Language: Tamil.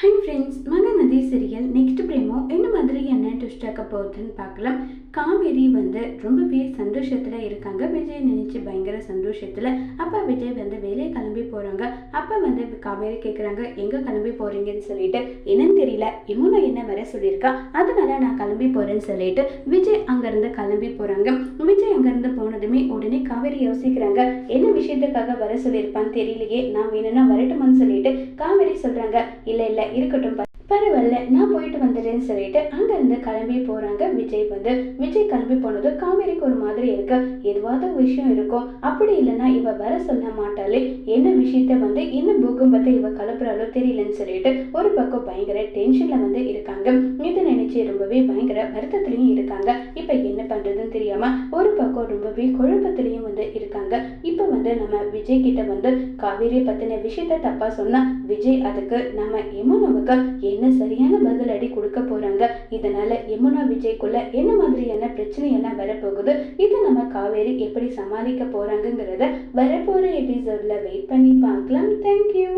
Hi friends Mahanadi serial next promo என்ன மாதிரி என்ன ட்விஸ்ட் ஆக்க போகுதுன்னு பார்க்கலாம். காவேரி வந்து ரொம்பவே சந்தோஷத்தில் இருக்காங்க. விஜய் நினைச்சு பயங்கர சந்தோஷத்தில் அப்பா விஜய் வந்து வேலையை கிளம்பி அப்பா வந்து காவேரி கேட்குறாங்க எங்கே கிளம்பி போகிறீங்கன்னு சொல்லிட்டு என்னன்னு தெரியல. இமுனா என்ன வர சொல்லியிருக்கா? அதனால நான் கிளம்பி போகிறேன்னு சொல்லிட்டு விஜய் அங்கேருந்து கிளம்பி போகிறாங்க விஜய் அங்கேருந்து போனதுமே உடனே காவேரி யோசிக்கிறாங்க என்ன விஷயத்துக்காக வர சொல்லியிருப்பான்னு தெரியலையே. நான் வேணும்னா வரட்டுமான்னு சொல்லிட்டு காவேரி சொல்கிறாங்க இல்லை இல்லை இருக்கட்டும் பரவாயில்ல நான் போயிட்டு வந்துடுறேன்னு சொல்லிட்டு அங்கேருந்து கிளம்பி போகிறாங்க விஜய் வந்து. விஜய் கிளம்பி போனது காவேரிக்கு ஒரு மாதிரி இருக்கு. எதுவாவது விஷயம் இருக்கும். அப்படி இல்லைன்னா இவ வர சொல்ல மாட்டாளே. என்ன விஷயத்த வந்து என்ன பூகம்பத்தை இவ கலப்புறாலோ தெரியலன்னு சொல்லிட்டு ஒரு பக்கம் பயங்கர டென்ஷன்ல வந்து இருக்காங்க. இதை நினைச்சு ரொம்பவே பயங்கர வருத்தத்திலையும் இருக்காங்க. இப்போ என்ன பண்றதுன்னு தெரியாம ஒரு பக்கம் ரொம்பவே குழப்பத்திலையும் வந்து இருக்காங்க. வந்து நம்ம விஜய் கிட்ட வந்து காவேரி பத்தின விஷயத்த தப்பா சொன்னா விஜய் அதுக்கு நம்ம யமுனாவுக்கு என்ன சரியான பதில் அடி கொடுக்க போறாங்க? இதனால யமுனா விஜய்க்குள்ள என்ன மாதிரியான பிரச்சனை எல்லாம் வரப்போகுது? இதை நம்ம காவேரி எப்படி சமாளிக்க போறாங்கங்கிறத வரப்போற எபிசோட்ல வெயிட் பண்ணி பார்க்கலாம். தேங்க்யூ